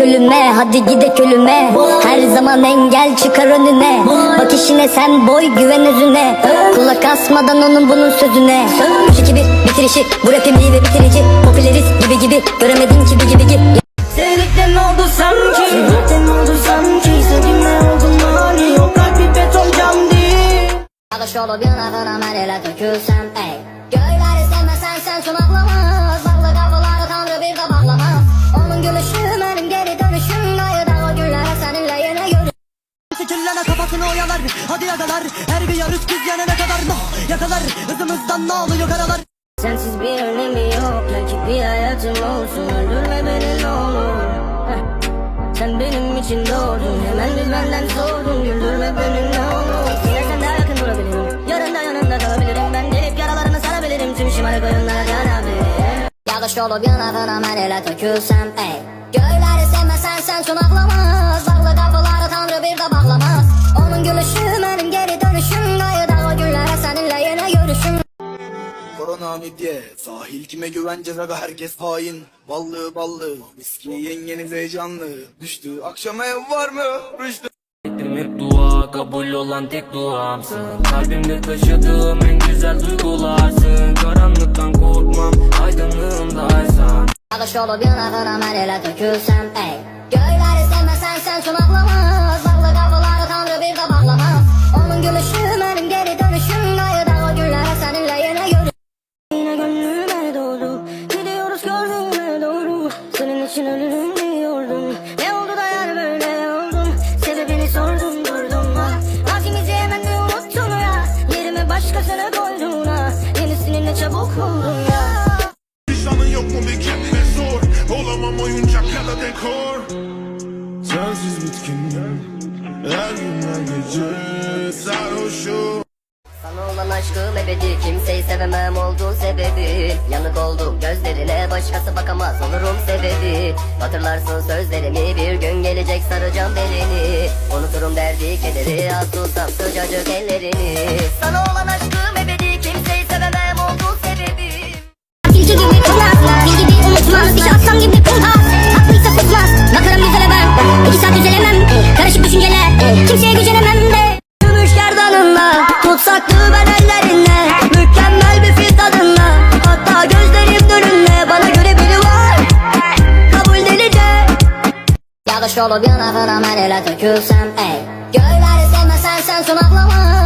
ölüme Hadi gidek ölüme Her zaman engel çıkar önüne. Bak işine sen boy güven özüne. Kulak asmadan onun bunun sözüne. 3 2 1 bitirişi Bu rapim iyi ve bitirici. Popüleriz gibi gibi Göremedin gibi gibi gibi. Sevdikten oldu sanki. Sevdikten oldu sanki. Sevgimle oldum mani. O kalp bir beton cam değil. Arkadaş olup yanakına merele dökülsem ey. Göyleri sevmesen sen sunaklamaz Ballı kafaları tanrı Fikirlere kafasını oyalar. Hadi yakalar Her bir yarış biz yanana kadar. No Yakalar. Hızımızdan ne oluyor karalar? Sensiz bir önemi yok. Belki bir hayatım olsun. Öldürme beni ne olur. Heh. Sen benim için doğdun. Hemen bir benden sordun Güldürme beni ne olur. Yine sen daha yakın durabilirim. Yarın da yanında kalabilirim. Ben delip yaralarını sarabilirim. Tüm şımarık oyunlar yanabilir. Yağış olup yanakına merele dökülsem ey. Göyleri sevmesen sen Ballı Midye Sahil kime güveneceğiz aga herkes hain. Ballı ballı Viski yengeniz heyecanlı. Düştü akşam ev var mı? Rüştü. Ettim hep dua kabul olan tek duamsın. Kalbimde taşıdığım en güzel duygularsın. Karanlıktan korkmam aydınlığındaysan Yağış olup merele dökülsem. ey için ölürüm diyordum Ne oldu da yer böyle oldum? Sebebini sordum durdum ha. Acımızı hemen de unuttun ya. Yerime başkasına koydun ha. Yenisini ne çabuk buldun ya. Vicdanın yok mu bir kendine sor Olamam oyuncak ya da dekor. Sensiz bitkinim Her gün her gece Sarhoşum ebedi Kimseyi sevemem olduğun sebebi. Yanık oldum gözlerine Başkası bakamaz olurum sebebi. Hatırlarsın sözlerimi Bir gün gelecek saracağım belini. Unuturum derdi kederi Az sıcacık ellerini. Sana olan aşkım ebedi Kimseyi sevemem olduğun sebebi. Tilki gibi kurnaz Bil gibi unutmaz. Diş aslan gibi kumpas Haklıysa susmaz Bakarım güzele ben İki saat düzelemem Karışık düşünceler Kimseye gücenemem de. Gümüş gerdanınla Tutsaktı Olup yanakına merele dökülsem ey. Göyleri sevmesen sen sunaklamaz